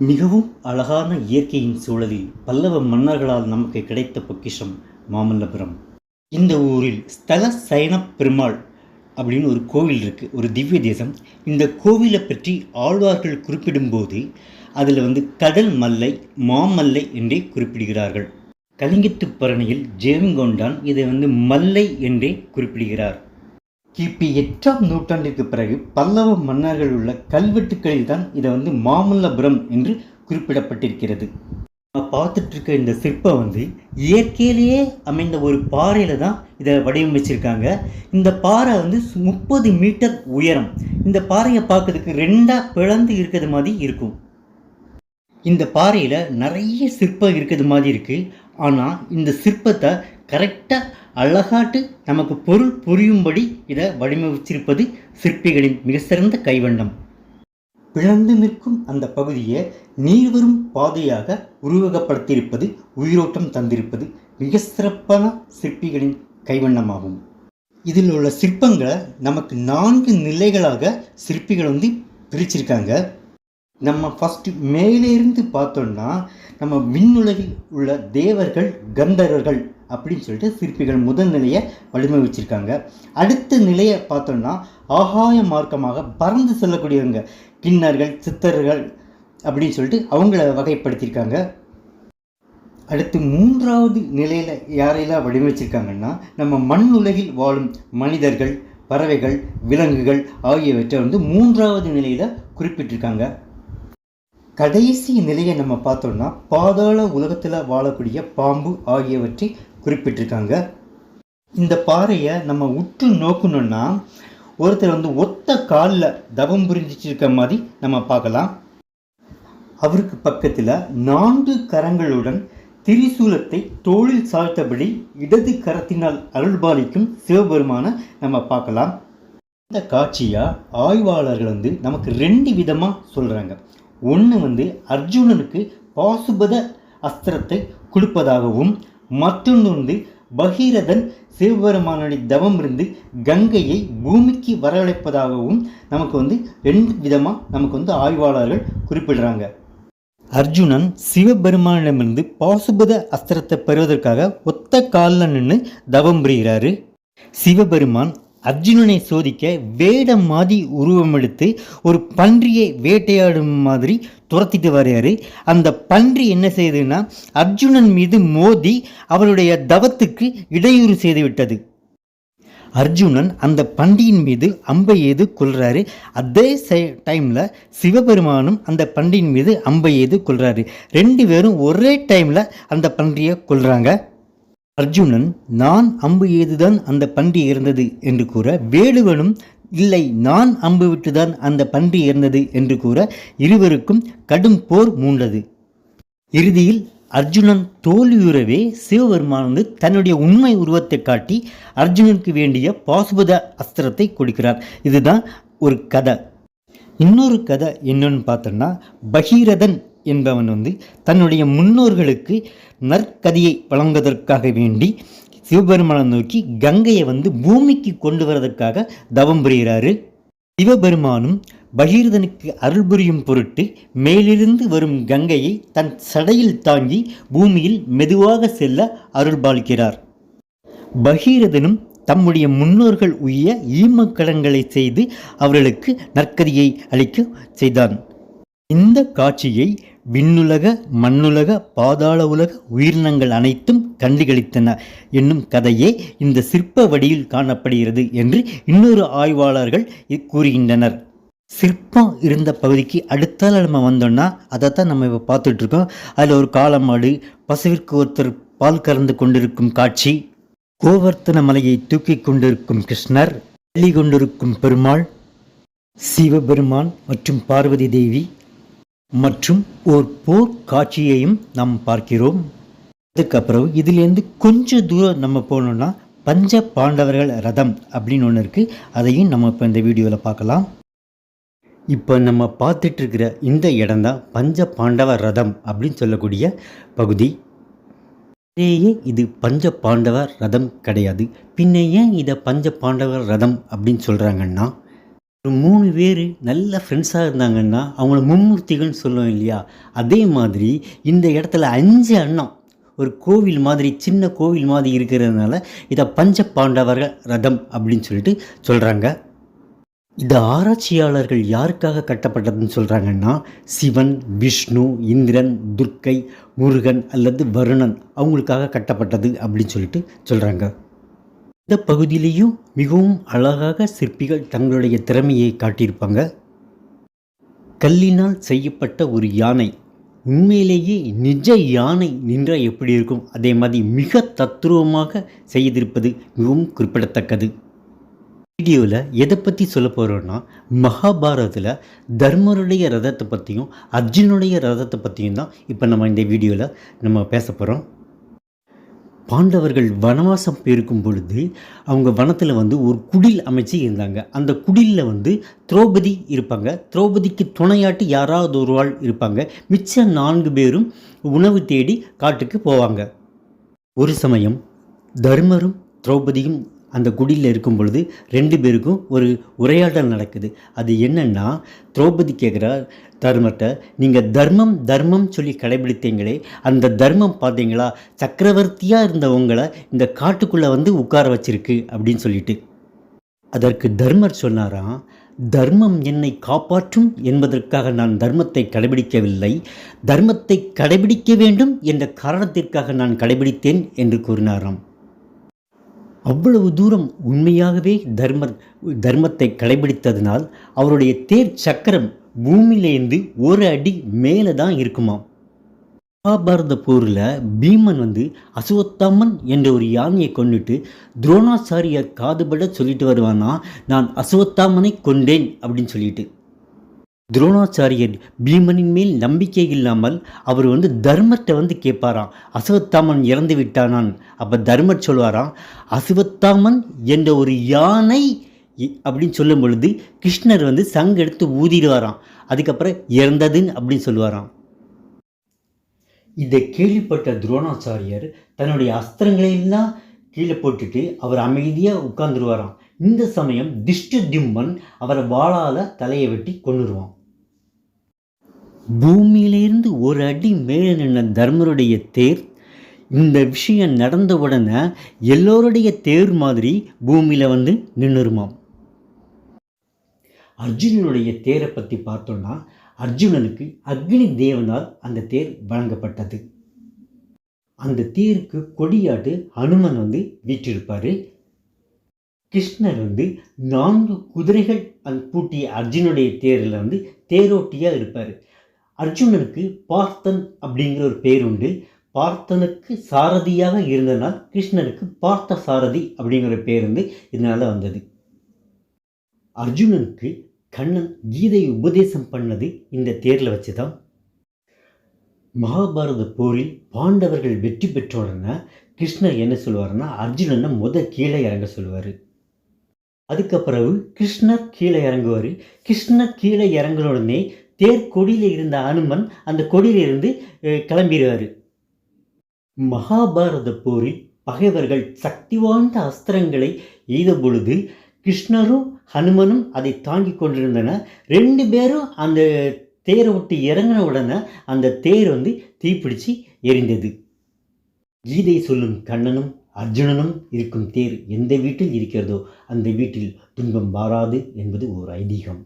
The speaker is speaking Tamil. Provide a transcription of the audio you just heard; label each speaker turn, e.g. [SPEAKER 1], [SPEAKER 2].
[SPEAKER 1] மிகவும் அழகான இயற்கையின் சூழலில் பல்லவ மன்னர்களால் நமக்கு கிடைத்த பொக்கிஷம் மாமல்லபுரம். இந்த ஊரில் ஸ்தல சயன பெருமாள் அப்படின்னு ஒரு கோவில் இருக்குது ஒரு திவ்ய தேசம். இந்த கோவிலை பற்றி ஆழ்வார்கள் குறிப்பிடும்போது அதில் வந்து கடல் மல்லை மாமல்லை என்றே குறிப்பிடுகிறார்கள். கலிங்கத்துப்பரணியில் ஜெயங்கொண்டான் இதை வந்து மல்லை என்றே குறிப்பிடுகிறார். கிபி எட்டாம் நூற்றாண்டிற்கு பிறகு பல்லவ மன்னர்கள் உள்ள கல்வெட்டுக்களில் தான் இதை வந்து மாமல்லபுரம் என்று குறிப்பிடப்பட்டிருக்கிறது. நம்ம பார்த்துட்டு இருக்க இந்த சிற்பம் வந்து இயற்கையிலேயே அமைந்த ஒரு பாறையில் தான் இதை வடிவமைச்சிருக்காங்க. இந்த பாறை வந்து முப்பது மீட்டர் உயரம். இந்த பாறையை பார்க்கறதுக்கு ரெண்டாக பிளந்து இருக்கிறது மாதிரி இருக்கும். இந்த பாறையில் நிறைய சிற்பம் இருக்கிறது மாதிரி இருக்குது ஆனால் இந்த சிற்பத்தை கரெக்டாக அழகாட்டு நமக்கு பொருள் புரியும்படி இதை வடிவமைச்சிருப்பது சிற்பிகளின் மிக சிறந்த கைவண்ணம். பிளந்து நிற்கும் அந்த பகுதியை நீர்வரும் பாதையாக உருவகப்படுத்தியிருப்பது உயிரோட்டம் தந்திருப்பது மிக சிறப்பான சிற்பிகளின் கைவண்ணமாகும். இதில் உள்ள சிற்பங்களை நமக்கு நான்கு நிலைகளாக சிற்பிகள் வந்து பிரிச்சிருக்காங்க. நம்ம ஃபஸ்ட்டு மேலேருந்து பார்த்தோம்னா நம்ம விண்ணுலகில் உள்ள தேவர்கள் கந்தர்வர்கள் அப்படின்னு சொல்லிட்டு சிற்பிகள் முதல் நிலையை வடிவமைச்சிருக்காங்க அடுத்த நிலையை பார்த்தோம்னா ஆகாய மார்க்கமாக பறந்து செல்லக்கூடியவங்க கிண்ணர்கள் சித்தர்கள் அப்படின்னு சொல்லிட்டு அவங்கள வகைப்படுத்தியிருக்காங்க. அடுத்து மூன்றாவது நிலையில் யாரையெல்லாம் வடிவமைச்சிருக்காங்கன்னா நம்ம மண் உலகில் வாழும் மனிதர்கள் பறவைகள் விலங்குகள் ஆகியவற்றை வந்து மூன்றாவது நிலையில் குறிப்பிட்டிருக்காங்க. கடைசி நிலையை நம்ம பார்த்தோம்னா பாதாள உலகத்தில் வாழக்கூடிய பாம்பு ஆகியவற்றை குறிப்பிட்டிருக்காங்க. இந்த பாறையை நம்ம உற்று நோக்கணும்னா ஒருத்தர் வந்து ஒத்த காலில் தவம் புரிஞ்சிச்சிருக்க மாதிரி நம்ம பார்க்கலாம். அவருக்கு பக்கத்தில் நான்கு கரங்களுடன் திரிசூலத்தை தோளில் சாழ்த்தபடி இடது கரத்தினால் அருள்பாலிக்கும் சிவபெருமான நம்ம பார்க்கலாம். இந்த காட்சியாக ஆய்வாளர்கள் வந்து நமக்கு ரெண்டு விதமாக சொல்கிறாங்க ஒன்று வந்து அர்ஜுனனுக்கு பாசுபத அஸ்திரத்தை கொடுப்பதாகவும் மற்றொன்று வந்து பகீரதன் சிவபெருமானுடைய தவம் இருந்து கங்கையை பூமிக்கு வரவழைப்பதாகவும் நமக்கு வந்து ரெண்டு விதமாக நமக்கு வந்து ஆய்வாளர்கள் குறிப்பிடுறாங்க. அர்ஜுனன் சிவபெருமானிடமிருந்து பாசுபத அஸ்திரத்தை பெறுவதற்காக ஒத்த காலில் நின்று தவம் புரிகிறாரு. சிவபெருமான் அர்ஜுனனை சோதிக்க வேடம் மாதிரி உருவம் எடுத்து ஒரு பன்றியை வேட்டையாடும் மாதிரி துரத்திட்டு வரையாரு அந்த பன்றி என்ன செய்யுதுன்னா அர்ஜுனன் மீது மோதி அவருடைய தவத்துக்கு இடையூறு செய்து விட்டது. அர்ஜுனன் அந்த பண்டியின் மீது அம்பை ஏது கொள்றாரு அதே டைமில் சிவபெருமானும் அந்த பண்டியின் மீது அம்பை ஏது கொள்றாரு ரெண்டு பேரும் ஒரே டைமில் அந்த பன்றியை கொள்றாங்க அர்ஜுனன் நான் அம்பு ஏதுதான் அந்த பன்றி இறந்தது என்று கூற வேடுவனும் இல்லை நான் அம்பு விட்டுதான் அந்த பன்றி இறந்தது என்று கூற இருவருக்கும் கடும் போர் மூண்டது. இறுதியில் அர்ஜுனன் தோல்வியுறவே சிவபெருமான் வந்து தன்னுடைய உண்மை உருவத்தை காட்டி அர்ஜுனனுக்கு வேண்டிய பாசுபத அஸ்திரத்தை கொடுக்கிறார். இதுதான் ஒரு கதை. இன்னொரு கதை என்னன்னு பார்த்தோன்னா பகீரதன் என்பவன் வந்து தன்னுடைய முன்னோர்களுக்கு நற்கதியை வழங்குவதற்காக வேண்டி சிவபெருமானை நோக்கி கங்கையை வந்து பூமிக்கு கொண்டு வரதற்காக தவம் புரிகிறாரு. சிவபெருமானும் பகீரதனுக்கு அருள் புரியும் பொருட்டு மேலிருந்து வரும் கங்கையை தன் சடையில் தாங்கி பூமியில் மெதுவாக செல்ல அருள்பாலிக்கிறார் பகீரதனும் தம்முடைய முன்னோர்கள் உய்ய ஈமக்கடங்களை செய்து அவர்களுக்கு நற்கதியை அளிக்க செய்தான். இந்த காட்சியை விண்ணுலக மண்ணுலக பாதாள உலக உயிரினங்கள் அனைத்தும் கண்டுகளித்தன என்னும் கதையே இந்த சிற்ப வடியில் காணப்படுகிறது என்று இன்னொரு ஆய்வாளர்கள் கூறுகின்றனர். சிற்பம் இருந்த பகுதிக்கு அடுத்தால நம்ம வந்தோம்னா அதை தான் நம்ம இப்போ பார்த்துட்ருக்கோம். அதில் ஒரு காலமாடு பசுவிற்கு ஒருத்தர் பால் கறந்து கொண்டிருக்கும் காட்சி. கோவர்த்தன மலையை தூக்கி கொண்டிருக்கும் கிருஷ்ணர் பள்ளி கொண்டிருக்கும் பெருமாள் சிவபெருமான் மற்றும் பார்வதி தேவி மற்றும் ஒரு போர் காட்சியையும் நாம் பார்க்கிறோம். அதுக்கப்புறம் இதுலேருந்து கொஞ்சம் தூரம் நம்ம போனோம்னா பஞ்ச பாண்டவர்கள் ரதம் அப்படின்னு ஒன்று இருக்குது அதையும் நம்ம இப்போ இந்த வீடியோவில் பார்க்கலாம். இப்போ நம்ம பார்த்துட்ருக்கிற இந்த இடம் தான் பஞ்ச பாண்டவ ரதம் அப்படின்னு சொல்லக்கூடிய பகுதி. ஏயே இது பஞ்ச பாண்டவர் ரதம் கிடையாது. பின்ன ஏன் இதை பஞ்ச பாண்டவர் ரதம் அப்படின்னு சொல்கிறாங்கன்னா ஒரு மூணு பேர் நல்ல ஃப்ரெண்ட்ஸாக இருந்தாங்கன்னா அவங்கள மும்மூர்த்திகள்னு சொல்லுவோம் இல்லையா? அதே மாதிரி இந்த இடத்துல அஞ்சு அண்ணம் ஒரு கோவில் மாதிரி சின்ன கோவில் மாதிரி இருக்கிறதுனால இதை பஞ்ச பாண்டவர்கள் ரதம் அப்படின்னு சொல்லிட்டு சொல்கிறாங்க இந்த ஆராய்ச்சியாளர்கள் யாருக்காக கட்டப்பட்டதுன்னு சொல்கிறாங்கன்னா சிவன் விஷ்ணு இந்திரன் துர்க்கை முருகன் அல்லது வருணன் அவங்களுக்காக கட்டப்பட்டது அப்படின்னு சொல்லிட்டு சொல்கிறாங்க இந்த பகுதியிலையும் மிகவும் அழகாக சிற்பிகள் தங்களுடைய திறமையை காட்டியிருப்பாங்க. கல்லினால் செய்யப்பட்ட ஒரு யானை உண்மையிலேயே நிஜ யானை நின்றால் எப்படி இருக்கும்? அதே மாதிரி மிக தத்ரூபமாக செய்திருப்பது மிகவும் குறிப்பிடத்தக்கது. வீடியோவில் எதை பற்றி சொல்ல போகிறோன்னா மகாபாரதத்தில் தர்மருடைய ரதத்தை பற்றியும் அர்ஜுனுடைய ரதத்தை பற்றியும் தான் இப்போ நம்ம இந்த வீடியோவில் நம்ம பேச போகிறோம் பாண்டவர்கள் வனவாசம் போயிருக்கும் பொழுது அவங்க வனத்தில் வந்து ஒரு குடில் அமைச்சு இருந்தாங்க. அந்த குடிலில் வந்து திரௌபதி இருப்பாங்க. திரௌபதிக்கு துணையாட்டி யாராவது ஒரு ஆள் இருப்பாங்க. மிச்ச நான்கு பேரும் உணவு தேடி காட்டுக்கு போவாங்க. ஒரு சமயம் தர்மரும் திரௌபதியும் அந்த குடியில் இருக்கும் பொழுது ரெண்டு பேருக்கும் ஒரு உரையாடல் நடக்குது. அது என்னென்னா திரௌபதி கேட்குறார் தர்மத்தை நீங்கள் தர்மம் தர்மம் சொல்லி கடைபிடித்தீங்களே அந்த தர்மம் பார்த்தீங்களா? சக்கரவர்த்தியாக இருந்த உங்களை இந்த காட்டுக்குள்ளே வந்து உட்கார வச்சிருக்கு அப்படின்னு சொல்லிட்டு. அதற்கு தர்மர் சொன்னாராம் தர்மம் என்னை காப்பாற்றும் என்பதற்காக நான் தர்மத்தை கடைபிடிக்கவில்லை. தர்மத்தை கடைபிடிக்க வேண்டும் என்ற காரணத்திற்காக நான் கடைபிடித்தேன் என்று கூறினாராம். அவ்வளவு தூரம் உண்மையாகவே தர்ம தர்மத்தை கடைபிடித்ததினால் அவருடைய தேர் சக்கரம் பூமியிலேருந்து ஒரு அடி மேலே தான் இருக்குமாம். மகாபாரத போரில் பீமன் வந்து அசுவத்தாமன் என்ற ஒரு யானையை கொண்டுட்டு துரோணாச்சாரியர் காதுபட சொல்லிட்டு வருவானா நான் அசுவத்தாமனை கொண்டேன் அப்படின்னு சொல்லிட்டு. துரோணாச்சாரியர் பீமனின் மேல் நம்பிக்கை இல்லாமல் அவர் வந்து தர்மத்தை வந்து கேட்பாராம். அசுவத்தாமன் இறந்து விட்டானான். அப்போ தர்மர் சொல்வாராம் அசுவத்தாமன் என்ற ஒரு யானை அப்படின்னு சொல்லும் பொழுது கிருஷ்ணர் வந்து சங்கு எடுத்து ஊதிடுவாராம். அதுக்கப்புறம் இறந்ததுன்னு அப்படின்னு சொல்லுவாராம் இதை கேள்விப்பட்ட துரோணாச்சாரியர் தன்னுடைய அஸ்திரங்களை எல்லாம் கீழே போட்டுட்டு அவர் அமைதியாக உட்கார்ந்துருவாராம். இந்த சமயம் திஷ்டத்யும்மன் அவரை வாளால் தலையை வெட்டி கொண்டுருவான் பூமியிலிருந்து ஒரு அடி மேலே நின்ற தர்மருடைய தேர் இந்த விஷயம் நடந்த உடனே எல்லோருடைய தேர் மாதிரி பூமியில் வந்து நின்றுருமாம் அர்ஜுனனுடைய தேரை பற்றி பார்த்தோம்னா அர்ஜுனனுக்கு அக்னி தேவனால் அந்த தேர் வழங்கப்பட்டது. அந்த தேருக்கு கொடியாட்டு ஹனுமன் வந்து வீற்றிருப்பார். கிருஷ்ணர் வந்து நான்கு குதிரைகள் அந்த பூட்டிய அர்ஜுனுடைய தேரில் வந்து தேரோட்டியாக இருப்பார். அர்ஜுனனுக்கு பார்த்தன் அப்படிங்கிற ஒரு பேர் உண்டு. பார்த்தனுக்கு சாரதியாக இருந்தனால் கிருஷ்ணனுக்கு பார்த்த சாரதி அப்படிங்கிற பேர் வந்து இதனால் வந்தது. அர்ஜுனனுக்கு கண்ணன் கீதை உபதேசம் பண்ணது இந்த தேரில் வச்சு தான் மகாபாரத போரில் பாண்டவர்கள் வெற்றி பெற்ற கிருஷ்ணர் என்ன சொல்லுவாருன்னா அர்ஜுனனை முத கீழே இறங்க சொல்லுவார். அதுக்கப்புறம் கிருஷ்ணர் கீழே இறங்குவார். கிருஷ்ணர் கீழே இறங்குன உடனே தேர் கொடியில் இருந்த அனுமன் அந்த கொடியிலிருந்து கிளம்பிடுவார். மகாபாரத போரில் பகைவர்கள் சக்தி வாய்ந்த அஸ்திரங்களை எய்த பொழுது கிருஷ்ணரும் ஹனுமனும் அதை தாங்கி கொண்டிருந்தன. ரெண்டு பேரும் அந்த தேரை விட்டு இறங்கின உடனே அந்த தேர் வந்து தீப்பிடிச்சு எரிந்தது. கீதை சொல்லும் கண்ணனும் அர்ஜுனனும் இருக்கும் தேர் எந்த வீட்டில் இருக்கிறதோ அந்த வீட்டில் துன்பம் வாராது என்பது ஒரு ஐதீகம்.